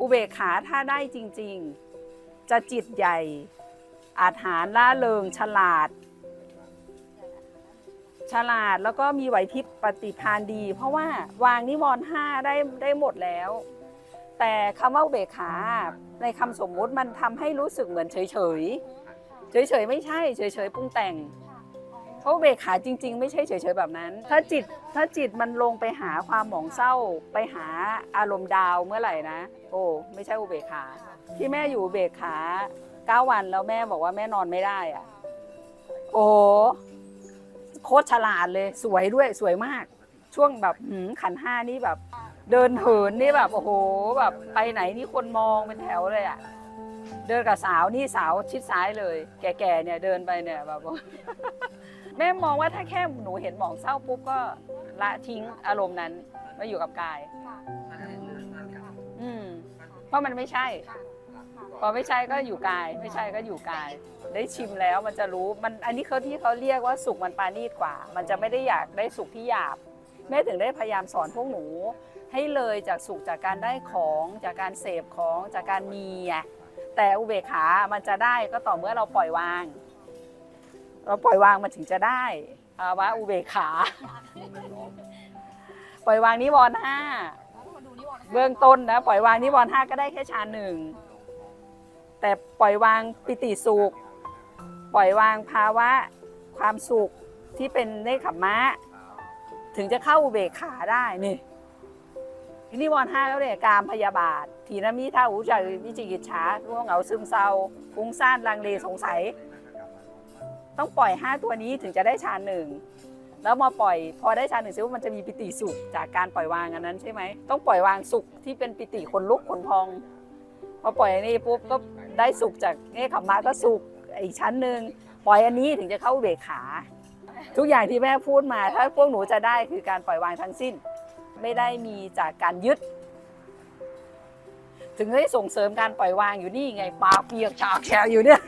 อุเบกขาถ้าได้จริง ๆ จะจิตใหญ่ อาจหารล่าเริงฉลาด ฉลาดแล้วก็มีไหวพริบปฏิภาณดี เพราะว่าวางนิวรณ์ห้าได้ได้หมดแล้ว แต่คำว่าอุเบกขาในคำสมมุติมันทำให้รู้สึกเหมือนเฉยเฉยเฉยเฉยๆ ไม่ใช่ เฉยเฉยๆปรุงแต่ง เพราะเบกขาจริง ๆ ไม่ใช่เฉยๆแบบนั้น ถ้าจิตถ้าจิตมันลงไปหาความหมองเศร้า ไปหาอารมณ์ดาวเมื่อไหร่นะ โอ้ไม่ใช่อุเบกขา ที่แม่อยู่เบกขาเก้าวันแล้วแม่บอกว่าแม่นอนไม่ได้อะโอ้โคตรฉลาดเลยสวยด้วยสวยมาก ช่วงแบบหืขันห้านี่แบบ เดินเหินนี่แบบโอ้โหแบบไปไหนนี่คนมองเป็นแถวเลยอะ เดินกับสาวนี่สาวชิดซ้ายเลย แก่ๆเนี่ยเดินไปเนี่ยแบบแม่มองว่าถ้าแค่หนูเห็นหมองเศร้าปุ๊บก็ละทิ้งอารมณ์นั้นมาอยู่กับกาย อืมเพราะมันไม่ใช่ พอไม่ใช่ก็อยู่กาย ไม่ใช่ก็อยู่กาย ได้ชิมแล้วมันจะรู้มันอันนี้เขาที่เขาเรียกว่าสุขมันปานีตกว่า มันจะไม่ได้อยากได้สุขที่หยาบแม่ถึงได้พยายามสอนพวกหนู ให้เลยจากสุขจากการได้ของจากการเสพของจากการมีอะ แต่อุเบกขามันจะได้ก็ต่อเมื่อเราปล่อยวาง เราปล่อยวางมันถึงจะได้ภาวะอุเบกขา ปล่อยวางนิวรณ์ห้าเบื้องต้นนะปล่อยวางนิวรณ์ห้าก็ได้แค่ฌานหนึ่งแต่ปล่อยวางปิติสุข ปล่อยวางภาวะความสุขที่เป็นเนคขมมะถึงจะเข้าอุเบกขาได้นี่ นิวรณ์ห้าก็เลยกามพยาบาท ทีนมิท่าอุจารวิจิกิจฉาร่วงเหงาซึมเศร้าฟุ้งซ่านลังเลสงสัย ต้องปล่อยห้าตัวนี้ถึงจะได้ฌานหนึ่งแล้วมาปล่อยพอได้ฌานหนึ่งซิว่ามันจะมีปิติสุขจากการปล่อยวางอันนั้นใช่ไหมต้องปล่อยวางสุขที่เป็นปิติขนลุกขนพองพอปล่อยอันนี้ปุ๊บก็ได้สุขจากเนคขมมะก็สุขอีกชั้นหนึ่งปล่อยอันนี้ถึงจะเข้าเบกขา ทุกอย่างที่แม่พูดมา ถ้าพวกหนูจะได้คือการปล่อยวางทั้งสิ้น ไม่ได้มีจากการยึด ถึงได้ส่งเสริมการปล่อยวางอยู่นี่ไงปากเปียกฉากแฉะอยู่เนี่ย